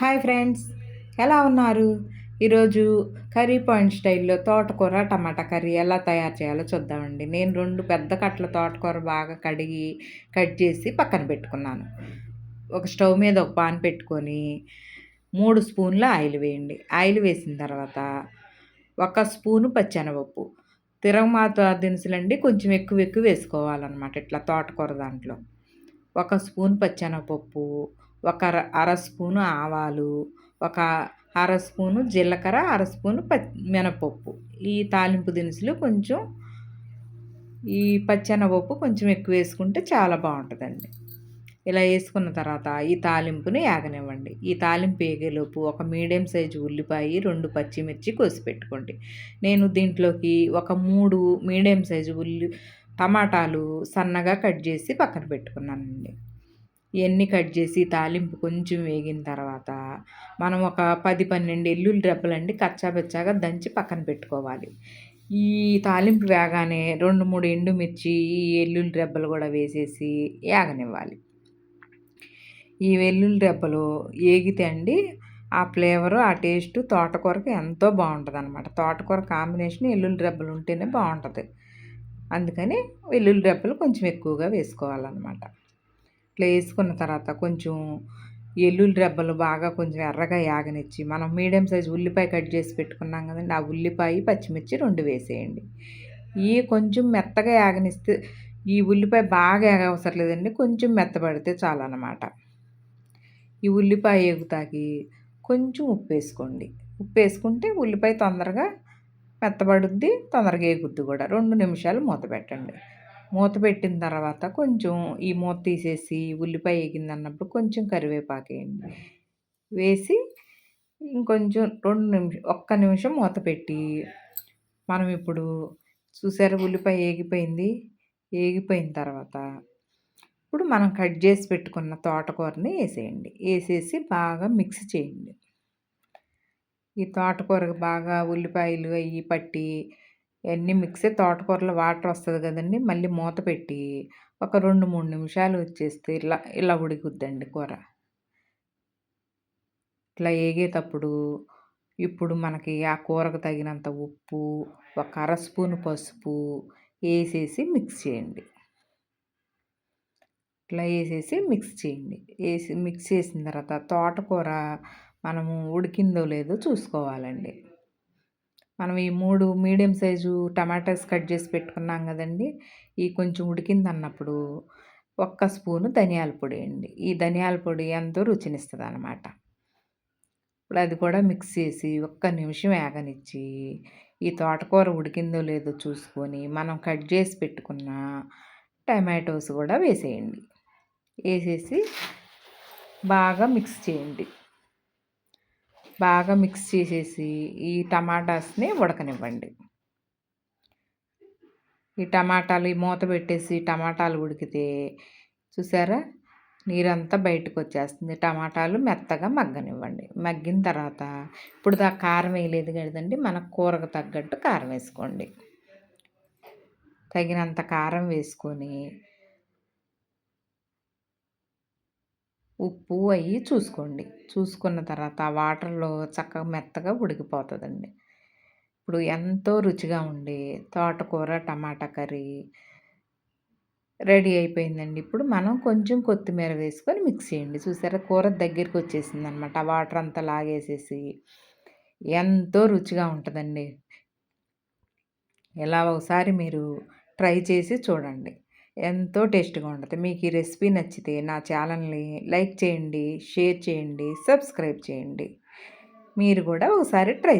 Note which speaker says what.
Speaker 1: Hi friends ఎలా ఉన్నారు? ఈరోజు కర్రీ పాయింట్ స్టైల్లో తోటకూర టమాటా కర్రీ ఎలా తయారు చేయాలో చూద్దామండి. నేను రెండు పెద్ద కట్టల తోటకూర బాగా కడిగి కట్ చేసి పక్కన పెట్టుకున్నాను. ఒక స్టవ్ మీద ఒక పాన్ పెట్టుకొని మూడు స్పూన్ల ఆయిల్ వేయండి. ఆయిల్ వేసిన తర్వాత ఒక స్పూను పచ్చెనపప్పు. తిరగమాత దినుసులండి కొంచెం ఎక్కువ ఎక్కువ వేసుకోవాలన్నమాట ఇట్లా తోటకూర దాంట్లో. ఒక స్పూన్ పచ్చెనపప్పు ఒక అర స్పూను ఆవాలు ఒక అర స్పూను జీలకర్ర అర స్పూను ప మినపప్పు. ఈ తాలింపు దినుసులు కొంచెం ఈ పచ్చెనపప్పు కొంచెం ఎక్కువ వేసుకుంటే చాలా బాగుంటుందండి. ఇలా వేసుకున్న తర్వాత ఈ తాలింపుని యాగనివ్వండి ఈ తాలింపు ఏగేలోపు ఒక మీడియం సైజు ఉల్లిపాయ రెండు పచ్చిమిర్చి కోసి పెట్టుకోండి నేను దీంట్లోకి ఒక మూడు మీడియం సైజు ఉల్లి టమాటాలు సన్నగా కట్ చేసి పక్కన పెట్టుకున్నానండి. ఇవన్నీ కట్ చేసి తాలింపు కొంచెం వేగిన తర్వాత మనం ఒక పది పన్నెండు ఎల్లుల్లి రెబ్బలండి కచ్చాబెచ్చాగా దంచి పక్కన పెట్టుకోవాలి. ఈ తాలింపు వేగానే రెండు మూడు ఎండుమిర్చి ఈ ఎల్లుల్లి రెబ్బలు కూడా వేసేసి వేగనివ్వాలి ఈ వెల్లుల్లి రెబ్బలు ఏగితే అండి ఆ ఫ్లేవరు ఆ టేస్ట్ తోటకూరకి ఎంతో బాగుంటుంది అనమాట తోటకూర కాంబినేషన్ ఎల్లుల్లి రెబ్బలు ఉంటేనే బాగుంటుంది. అందుకని వెల్లుల్లి రెబ్బలు కొంచెం ఎక్కువగా వేసుకోవాలన్నమాట. ఇట్లా వేసుకున్న తర్వాత కొంచెం ఎల్లుల్లి రెబ్బలు బాగా కొంచెం ఎర్రగా యాగనిచ్చి మనం మీడియం సైజ్ ఉల్లిపాయ కట్ చేసి పెట్టుకున్నాం కదండి ఆ ఉల్లిపాయ పచ్చిమిర్చి రెండు వేసేయండి. ఈ కొంచెం మెత్తగా యాగనిస్తే ఈ ఉల్లిపాయ బాగా అవసరం లేదండి కొంచెం మెత్తబడితే చాలన్నమాట. ఈ ఉల్లిపాయ ఎగుతాకి కొంచెం ఉప్పు వేసుకోండి. ఉప్పు వేసుకుంటే ఉల్లిపాయ తొందరగా మెత్తబడుద్ది తొందరగా ఎగుద్ది కూడా. రెండు నిమిషాలు మూత పెట్టండి. మూత పెట్టిన తర్వాత కొంచెం ఈ మూత తీసేసి ఉల్లిపాయ వేగింది అన్నప్పుడు కొంచెం కరివేపాకు వేయండి. వేసి ఇంకొంచెం రెండు నిమిషం ఒక్క నిమిషం మూత పెట్టి మనం ఇప్పుడు చూసారా ఉల్లిపాయ వేగిపోయింది? వేగిపోయిన తర్వాత ఇప్పుడు మనం కట్ చేసి పెట్టుకున్న తోటకూరని వేసేయండి. వేసేసి బాగా మిక్స్ చేయండి. ఈ తోటకూరకు బాగా ఉల్లిపాయలు అవి పట్టి ఇవన్నీ మిక్సీ తోటకూరలో వాటర్ వస్తుంది కదండి మళ్ళీ మూత పెట్టి ఒక రెండు మూడు నిమిషాలు వచ్చేస్తే ఇలా ఇలా ఉడికిద్దండి కూర. ఇట్లా వేగేటప్పుడు ఇప్పుడు మనకి ఆ కూరకు తగినంత ఉప్పు ఒక అర స్పూన్ పసుపు వేసేసి మిక్స్ చేయండి. ఇట్లా వేసేసి మిక్స్ చేయండి. వేసి మిక్స్ చేసిన తర్వాత తోటకూర మనము ఉడికిందో లేదో చూసుకోవాలండి. మనం ఈ మూడు మీడియం సైజు టమాటాస్ కట్ చేసి పెట్టుకున్నాం కదండి. ఈ కొంచెం ఉడికింది అన్నప్పుడు ఒక్క స్పూను ధనియాల పొడి అండి. ఈ ధనియాల పొడి ఎంతో రుచినిస్తుంది అనమాట ఇప్పుడు అది కూడా మిక్స్ చేసి ఒక్క నిమిషం వేగనిచ్చి ఈ తోటకూర ఉడికిందో లేదో చూసుకొని మనం కట్ చేసి పెట్టుకున్న టమాటోస్ కూడా వేసేయండి. వేసేసి బాగా మిక్స్ చేయండి. బాగా మిక్స్ చేసేసి ఈ టమాటాస్ని ఉడకనివ్వండి. ఈ టమాటాలు ఈ మూత పెట్టేసి టమాటాలు ఉడికితే చూసారా? నీరంతా బయటకు వచ్చేస్తుంది. టమాటాలు మెత్తగా మగ్గనివ్వండి. మగ్గిన తర్వాత ఇప్పుడు దా కారం వేయలేదు కదండి మన కూరకు తగ్గట్టు కారం వేసుకోండి. తగినంత కారం వేసుకొని ఉప్పు అవి చూసుకోండి. చూసుకున్న తర్వాత ఆ వాటర్లో చక్కగా మెత్తగా ఉడికిపోతుందండి. ఇప్పుడు ఎంతో రుచిగా ఉండే తోటకూర టమాటా కర్రీ రెడీ అయిపోయిందండి. ఇప్పుడు మనం కొంచెం కొత్తిమీర వేసుకొని మిక్స్ చేయండి. చూసారా? కూర దగ్గరికి వచ్చేసింది అనమాట ఆ వాటర్ అంతా లాగేసేసి ఎంతో రుచిగా ఉంటుందండి. ఎలా ఒకసారి మీరు ట్రై చేసి చూడండి. ఎంతో టేస్ట్గా ఉంటుంది. మీకు ఈ రెసిపీ నచ్చితే నా ఛానల్ని లైక్ చేయండి షేర్ చేయండి సబ్స్క్రైబ్ చేయండి. మీరు కూడా ఒకసారి ట్రై